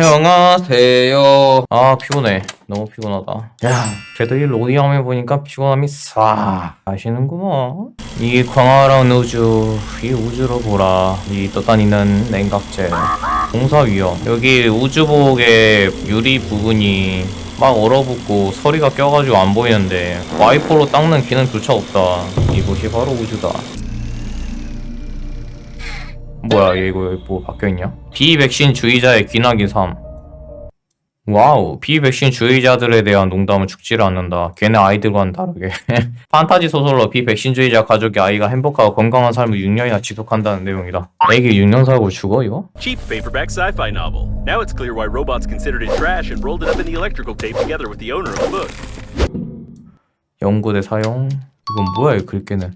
안녕하세요. 아 피곤해. 너무 피곤하다. 야, 쟤들이 로딩하면 보니까 피곤함이 싹 가시는구먼. 이 광활한 우주, 이 우주로 보라. 이 떠다니는 냉각제, 공사 위험. 여기 우주복의 유리 부분이 막 얼어붙고 서리가 껴가지고 안 보이는데 와이퍼로 닦는 기능조차 없다. 이곳이 바로 우주다. 뭐야 얘 이거 여기 뭐 바뀌어있냐? 비백신 주의자의 귀나기 삶 와우 비백신 주의자들에 대한 농담은 죽지를 않는다 걔네 아이들과는 다르게 판타지 소설로 비백신주의자 가족의 아이가 행복하고 건강한 삶을 6년이나 지속한다는 내용이다 애기 6년 살고 죽어 이거? Cheap paperback sci-fi novel. Now it's clear why robots considered it trash and rolled it up in the electrical tape together with the owner of the book. 연구대 사용 이건 뭐야 이 글귀는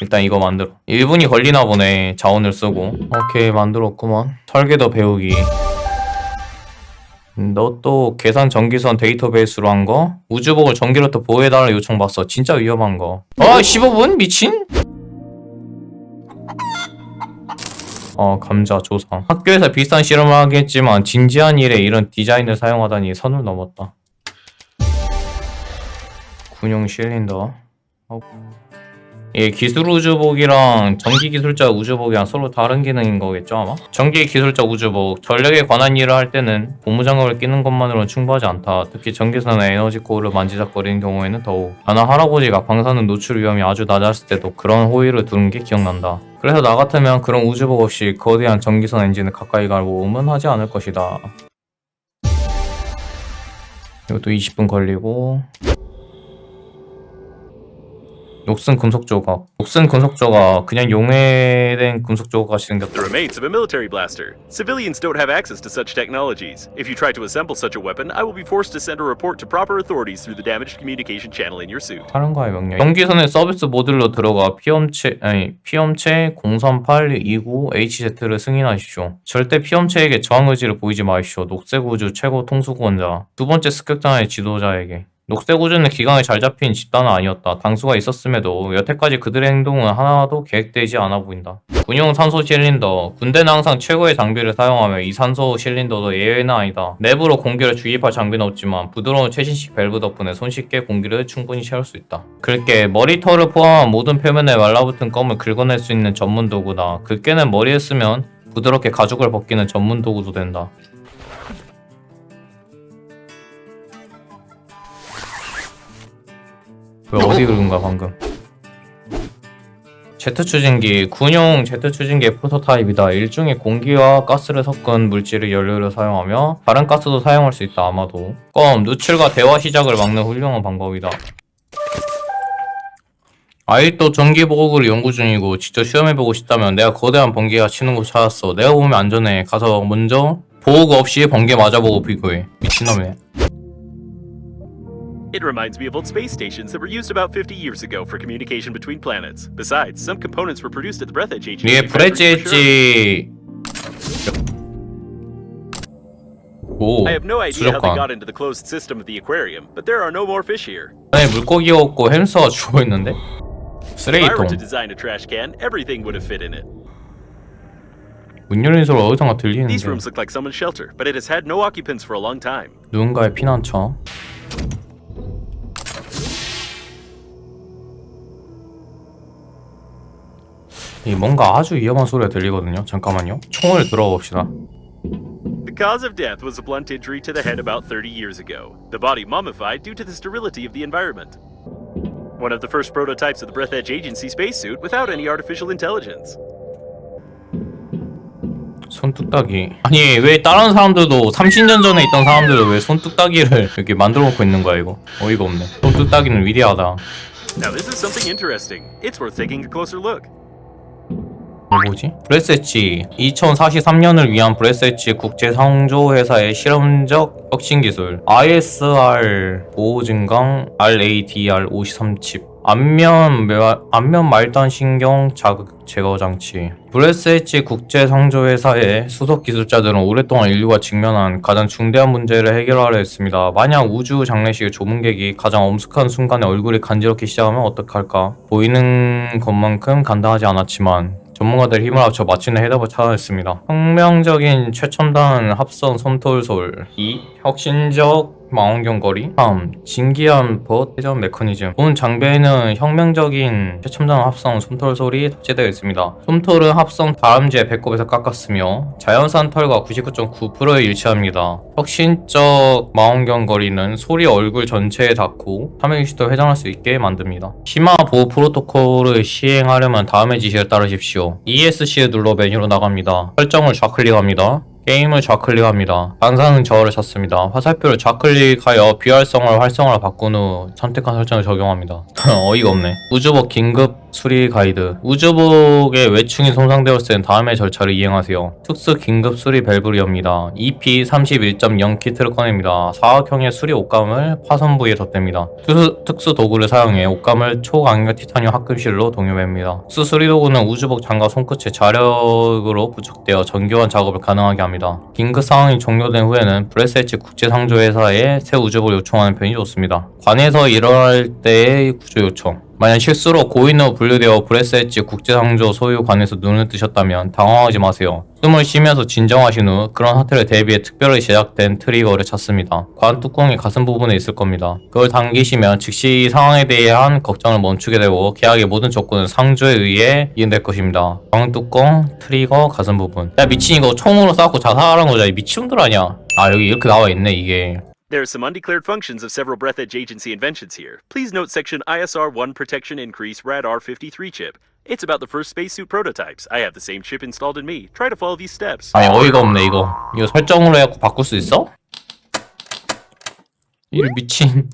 일단 이거 만들어. 1분이 걸리나 보네 자원을 쓰고. 오케이 만들었구만. 설계도 배우기. 너 또 계산 전기선 데이터베이스로 한 거? 우주복을 전기로부터 보호해달라 요청받았어. 진짜 위험한 거. 아 15분? 미친? 어 감자 조상 학교에서 비슷한 실험을 하겠지만 진지한 일에 이런 디자인을 사용하다니 선을 넘었다. 군용 실린더. 어. 예, 기술 우주복이랑 전기 기술자 우주복이랑 서로 다른 기능인 거겠죠 아마? 전기 기술자 우주복 전력에 관한 일을 할 때는 고무장갑을 끼는 것만으로는 충분하지 않다. 특히 전기선의 에너지 코어를 만지작거리는 경우에는 더욱. 하나 할아버지가 방사능 노출 위험이 아주 낮았을 때도 그런 호의를 두는 게 기억난다. 그래서 나 같으면 그런 우주복 없이 거대한 전기선 엔진을 가까이 가고 오면 하지 않을 것이다. 이것도 20분 걸리고 녹슨 금속 조각. 녹슨 금속 조각. 그냥 용해된 금속 조각 같이 생겼다. The remains of a military blaster. Civilians don't have access to such technologies. If you try to assemble such a weapon, I will be forced to send a report to proper authorities through the damaged communication channel in your suit. 사령과의 명령. 전기선의 서비스 모듈로 들어가 피험체 아니 피험체 03829 HZ를 승인하십시오. 절대 피험체에게 저항 의지를 보이지 마십시오. 녹색 우주 최고 통수권자. 두 번째 습격단의 지도자에게. 녹색 우주는 기강이 잘 잡힌 집단은 아니었다. 당수가 있었음에도 여태까지 그들의 행동은 하나도 계획되지 않아 보인다. 군용 산소 실린더. 군대는 항상 최고의 장비를 사용하며 이 산소 실린더도 예외는 아니다. 내부로 공기를 주입할 장비는 없지만 부드러운 최신식 밸브 덕분에 손쉽게 공기를 충분히 채울 수 있다. 긁게 머리털을 포함한 모든 표면에 말라붙은 껌을 긁어낼 수 있는 전문 도구다. 긁게는 머리에 쓰면 부드럽게 가죽을 벗기는 전문 도구도 된다. 왜 어디 거야 방금? 제트 추진기 군용 제트 추진기의 프로토타입이다. 일종의 공기와 가스를 섞은 물질을 연료로 사용하며 다른 가스도 사용할 수 있다. 아마도 껌 누출과 대화 시작을 막는 훌륭한 방법이다. 아직도 전기 보급을 연구 중이고 직접 시험해보고 싶다면 내가 거대한 번개가 치는 곳 찾았어. 내가 보면 안전해. 가서 먼저 보호구 없이 번개 맞아보고 비교해. 미친놈이네. It reminds me of old space stations that were used about 50 years ago for communication between planets. Besides, some components were produced at the Breathedge Agency. 위에 factory for sure. 브레지엣지 오 I have no idea how they 수족관 got into the closed system of the aquarium, but there are no more fish here. 안에 물고기가 없고 햄스터가 죽어있는데? If I 쓰레기통 were to design a trash can, everything would have fit in it. 문 열리는 소리 어디선가 These 들리는데 rooms look like someone's shelter, but it has had no occupants for a long time. 누군가의 피난처 이 뭔가 아주 위험한 소리가 들리거든요 잠깐만요 총을 들어봅시다 The cause of death was a blunt injury to the head about 30 years ago. The body mummified due to the sterility of the environment. One of the first prototypes of the Breathedge Agency spacesuit without any artificial intelligence. 손뚝딱이 아니 왜 다른 사람들도 30년 전에 있던 사람들은 왜 손뚝딱이를 이렇게 만들어 놓고 있는 거야 이거 어이가 없네 손뚝딱이는 위대하다 Now, this is something interesting. It's worth taking a closer look. 이거 뭐지? 브레세치 2043년을 위한 브레세치 국제 상조 회사의 실험적 혁신 기술 ISR 보호 증강 RADR 53칩 안면 매- 안면 말단 신경 자극 제거 장치 브레세치 국제 상조 회사의 수석 기술자들은 오랫동안 인류가 직면한 가장 중대한 문제를 해결하려 했습니다. 만약 우주 장례식의 조문객이 가장 엄숙한 순간에 얼굴이 간지럽기 시작하면 어떡할까? 보이는 것만큼 간단하지 않았지만 전문가들 힘을 합쳐 마침내 해답을 찾아냈습니다. 혁명적인 최첨단 합성 솜털솔 2. 혁신적 망원경거리 3. 진기한 벗 회전 메커니즘 본 장비에는 혁명적인 최첨단 합성 솜털 솔이 탑재되어 있습니다. 솜털은 합성 다람쥐의 배꼽에서 깎았으며 자연산 털과 99.9%에 일치합니다. 혁신적 망원경거리는 소리 얼굴 전체에 닿고 360도 회전할 수 있게 만듭니다. 심화 보호 프로토콜을 시행하려면 다음의 지시를 따르십시오. ESC를 눌러 메뉴로 나갑니다. 설정을 좌클릭합니다. 게임을 좌클릭합니다. 방사능 저하를 찾습니다. 화살표를 좌클릭하여 비활성화를 활성화로 바꾼 후 선택한 설정을 적용합니다. 어이가 없네. 우주복 긴급 수리 가이드. 우주복의 외충이 손상되었을 땐 다음의 절차를 이행하세요. 특수 긴급 수리 밸브를 엽니다. EP 31.0 키트를 꺼냅니다. 사각형의 수리 옷감을 파손 부위에 덧댑니다. 특수, 특수 도구를 사용해 옷감을 초강력 티타늄 합금실로 동요맵니다. 특수 수리 도구는 우주복 장갑 손끝에 자력으로 부착되어 정교한 작업을 가능하게 합니다. 긴급 상황이 종료된 후에는 브레스엣지 국제상조회사에 새 우주복을 요청하는 편이 좋습니다. 관에서 일어날 때의 구조 요청. 만약 실수로 고인으로 분류되어 브레스엣지 국제상조 소유관에서 눈을 뜨셨다면 당황하지 마세요. 숨을 쉬면서 진정하신 후 그런 사태를 대비해 특별히 제작된 트리거를 찾습니다. 관 뚜껑이 가슴 부분에 있을 겁니다. 그걸 당기시면 즉시 이 상황에 대한 걱정을 멈추게 되고 계약의 모든 조건은 상조에 의해 이행될 것입니다. 관 뚜껑, 트리거, 가슴 부분. 야 미친 이거 총으로 쏴고 자살하는 거잖아. 이 미친놈들 아니야. 아 여기 이렇게 나와 있네 이게. There are some undeclared functions of several Breath Edge Agency inventions here. Please note section ISR 1 Protection Increase Radar 53 chip. It's about the first spacesuit prototypes. I have the same chip installed in me. Try to follow these steps. 아니 어이가 없네 이거 이거 설정으로 해갖고 바꿀 수 있어? 이 미친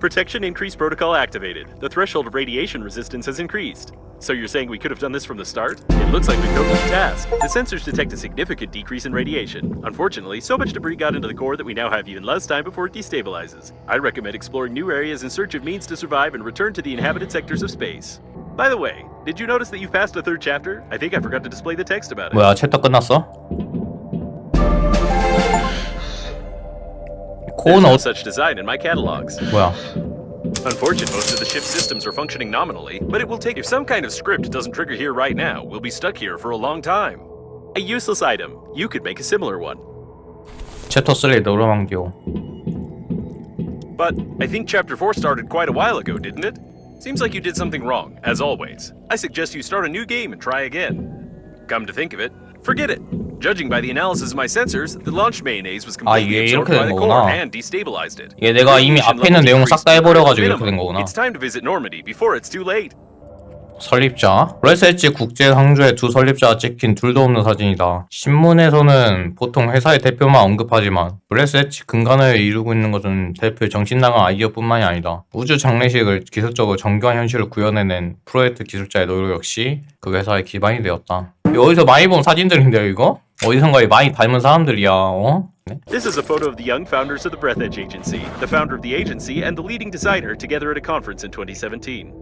Protection Increase Protocol activated. The threshold of radiation resistance has increased. So you're saying we could have done this from the start? It looks like we've broken the task. The sensors detect a significant decrease in radiation. Unfortunately, so much debris got into the core that we now have even less time before it destabilizes. I recommend exploring new areas in search of means to survive and return to the inhabited sectors of space. By the way, did you notice that you've passed the third chapter? I think I forgot to display the text about it. 뭐야 챕터 끝났어? There's 코는 no 어... such design in my catalogs. 뭐야 Unfortunate, most of the ship's systems are functioning nominally, but it will take if some kind of script doesn't trigger here right now, we'll be stuck here for a long time. A useless item. You could make a similar one. 챕터 3 노르망디오 But I think chapter 4 started quite a while ago, didn't it? Seems like you did something wrong, as always. I suggest you start a new game and try again. Come to think of it, forget it. Judging by the analysis of my sensors, the launch mayonnaise was completely 이게 absorbed 이렇게 by 된 the core 거구나. and destabilized it. 이게 내가 이미 앞에 있는 내용을 싹다 decreased to 해버려가지고. 이렇게 된 거구나 It's time to visit Normandy before it's too late. 설립자 브레스엣지 국제상조의 두 설립자가 찍힌 둘도 없는 사진이다 신문에서는 보통 회사의 대표만 언급하지만 브레스엣지 근간을 이루고 있는 것은 대표의 정신 나간 아이디어뿐만이 아니다 우주 장례식을 기술적으로 정교한 현실을 구현해낸 프로젝트 기술자의 노력 역시 그 회사의 기반이 되었다 어디서 많이 본 사진들인데요 이거? 어디선가 많이 닮은 사람들이야 어? 네? This is a photo of the young founders of the Breath Edge Agency, the founder of the agency, and the leading designer together at a conference in 2017.